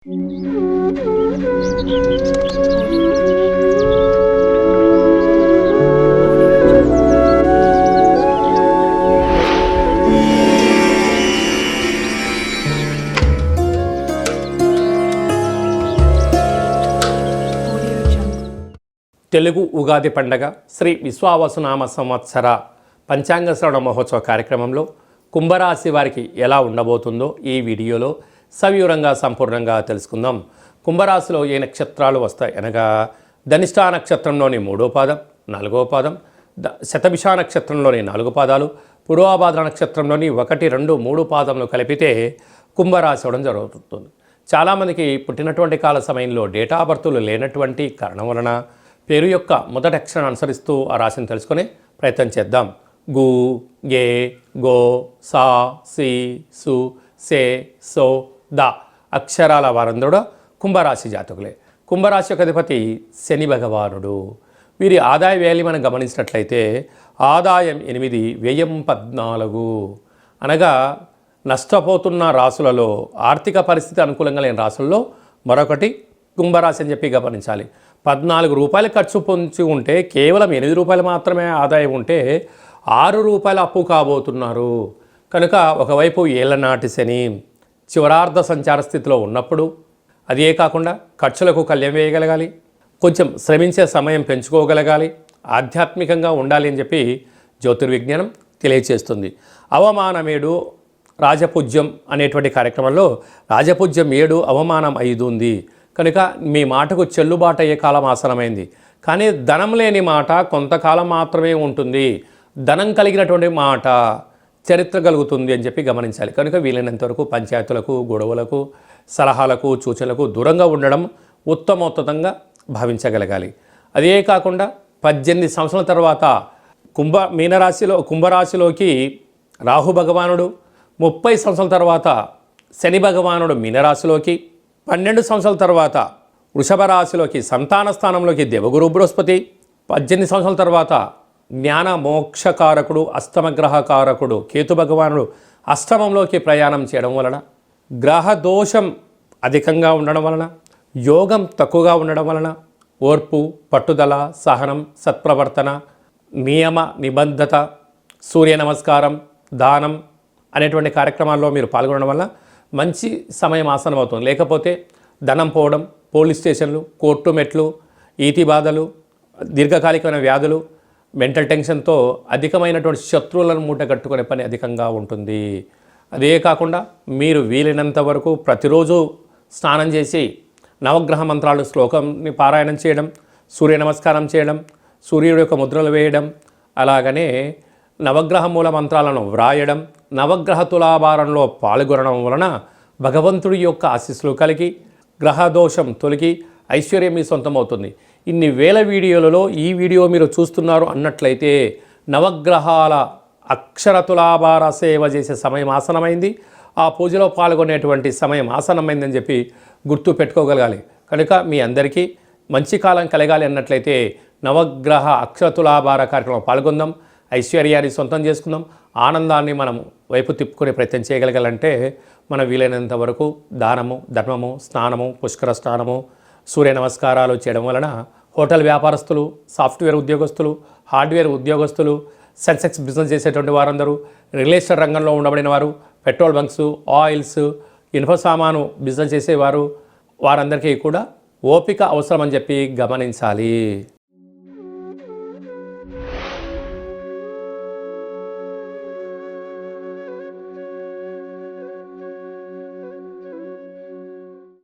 తెలుగు ఉగాది పండగ శ్రీ విశ్వావసునామ సంవత్సర పంచాంగ శ్రవణ మహోత్సవ కార్యక్రమంలో కుంభరాశి వారికి ఎలా ఉండబోతుందో ఈ వీడియోలో సవివరంగా సంపూర్ణంగా తెలుసుకుందాం. కుంభరాశిలో ఏ నక్షత్రాలు వస్తాయి? అనగా ధనిష్టా నక్షత్రంలోని మూడో పాదం నాలుగో పాదం ద- శతభిష నక్షత్రంలోని నాలుగు పాదాలు పూర్వాభాద్ర నక్షత్రంలోని ఒకటి రెండు మూడు పాదములు కలిపితే కుంభరాశి అవడం జరుగుతుంది. చాలామందికి పుట్టినటువంటి కాల సమయంలో డేటా బర్తులు లేనటువంటి కారణం వలన పేరు యొక్క మొదటి అక్షరం అనుసరిస్తూ ఆ రాశిని తెలుసుకునే ప్రయత్నం చేద్దాం. గు గే గో సా సి సు సే సో ద అక్షరాల వారందరూ కుంభరాశి జాతకులే. కుంభరాశి యొక్క అధిపతి శని భగవానుడు. వీరి ఆదాయ వ్యయాన్ని మనం గమనించినట్లయితే ఆదాయం ఎనిమిది వ్యయం పద్నాలుగు. అనగా నష్టపోతున్న రాసులలో ఆర్థిక పరిస్థితి అనుకూలంగా లేని రాసుల్లో మరొకటి కుంభరాశి అని చెప్పి గమనించాలి. పద్నాలుగు రూపాయలు ఖర్చు పొంచి ఉంటే కేవలం ఎనిమిది రూపాయలు మాత్రమే ఆదాయం ఉంటే ఆరు రూపాయల అప్పు కాబోతున్నారు. కనుక ఒకవైపు ఏళ్ళనాటి శని చివరార్థ సంచార స్థితిలో ఉన్నప్పుడు అదే కాకుండా ఖర్చులకు కళ్యం వేయగలగాలి కొంచెం శ్రమించే సమయం పెంచుకోగలగాలి ఆధ్యాత్మికంగా ఉండాలి అని చెప్పి జ్యోతిర్విజ్ఞానం తెలియచేస్తుంది. అవమానమేడు రాజపూజ్యం అనేటువంటి కార్యక్రమంలో రాజపూజ్యం ఏడు అవమానం ఐదు ఉంది. కనుక మీ మాటకు చెల్లుబాటు అయ్యే కాలం ఆసనమైంది. కానీ ధనం లేని మాట కొంతకాలం మాత్రమే ఉంటుంది. ధనం కలిగినటువంటి మాట చరిత్ర కలుగుతుంది అని చెప్పి గమనించాలి. కనుక వీలైనంత వరకు పంచాయతీలకు గొడవలకు సలహాలకు సూచనలకు దూరంగా ఉండడం ఉత్తమోత్తతంగా భావించగలగాలి. అదే కాకుండా పద్దెనిమిది సంవత్సరాల తర్వాత కుంభ మీనరాశిలో కుంభరాశిలోకి రాహు భగవానుడు ముప్పై సంవత్సరాల తర్వాత శని భగవానుడు మీనరాశిలోకి పన్నెండు సంవత్సరాల తర్వాత వృషభ రాశిలోకి సంతాన స్థానంలోకి దేవగురు బృహస్పతి పద్దెనిమిది సంవత్సరాల తర్వాత జ్ఞాన మోక్షకారకుడు అష్టమగ్రహకారకుడు కేతు భగవానుడు అష్టమంలోకి ప్రయాణం చేయడం వలన గ్రహ దోషం అధికంగా ఉండడం వలన యోగం తక్కువగా ఉండడం వలన ఓర్పు పట్టుదల సహనం సత్ప్రవర్తన నియమ నిబద్ధత సూర్య నమస్కారం దానం అనేటువంటి కార్యక్రమాల్లో మీరు పాల్గొనడం వల్ల మంచి సమయం ఆసనం అవుతుంది లేకపోతే ధనం పోవడం పోలీస్ స్టేషన్లు కోర్టు మెట్లు ఈతి బాధలు దీర్ఘకాలికమైన వ్యాధులు మెంటల్ టెన్షన్తో అధికమైనటువంటి శత్రువులను మూట కట్టుకునే పని అధికంగా ఉంటుంది. అదే కాకుండా మీరు వీలైనంత వరకు ప్రతిరోజు స్నానం చేసి నవగ్రహ మంత్రాలు శ్లోకంని పారాయణం చేయడం సూర్య నమస్కారం చేయడం సూర్యుడి యొక్క ముద్రలు వేయడం అలాగనే నవగ్రహ మూల మంత్రాలను వ్రాయడం నవగ్రహ తులాభారంలో పాల్గొనడం వలన భగవంతుడి యొక్క ఆశీస్సులు కలిగి గ్రహదోషం తొలగి ఐశ్వర్యం మీ సొంతమవుతుంది. ఇన్ని వేల వీడియోలలో ఈ వీడియో మీరు చూస్తున్నారు అన్నట్లయితే నవగ్రహాల అక్షర తులాభార సేవ చేసే సమయం ఆసనమైంది. ఆ పూజలో పాల్గొనేటువంటి సమయం ఆసనమైందని చెప్పి గుర్తు పెట్టుకోగలగాలి. కనుక మీ అందరికీ మంచి కాలం కలగాలి అన్నట్లయితే నవగ్రహ అక్షర తులాభార కార్యక్రమం పాల్గొందాం. ఐశ్వర్యాన్ని సొంతం చేసుకుందాం. ఆనందాన్ని మనం వైపు తిప్పుకునే ప్రయత్నం చేయగలగాలంటే మనం వీలైనంత వరకు దానము ధర్మము స్నానము పుష్కర స్నానము సూర్య నమస్కారాలు చేయడం వలన హోటల్ వ్యాపారస్తులు సాఫ్ట్వేర్ ఉద్యోగస్తులు హార్డ్వేర్ ఉద్యోగస్తులు సెన్సెక్స్ బిజినెస్ చేసేటువంటి వారందరూ రియల్ ఎస్టేట్ రంగంలో ఉండబడిన వారు పెట్రోల్ బంక్స్ ఆయిల్స్ ఇనుప సామాను బిజినెస్ చేసేవారు వారందరికీ కూడా ఓపిక అవసరం అని చెప్పి గమనించాలి.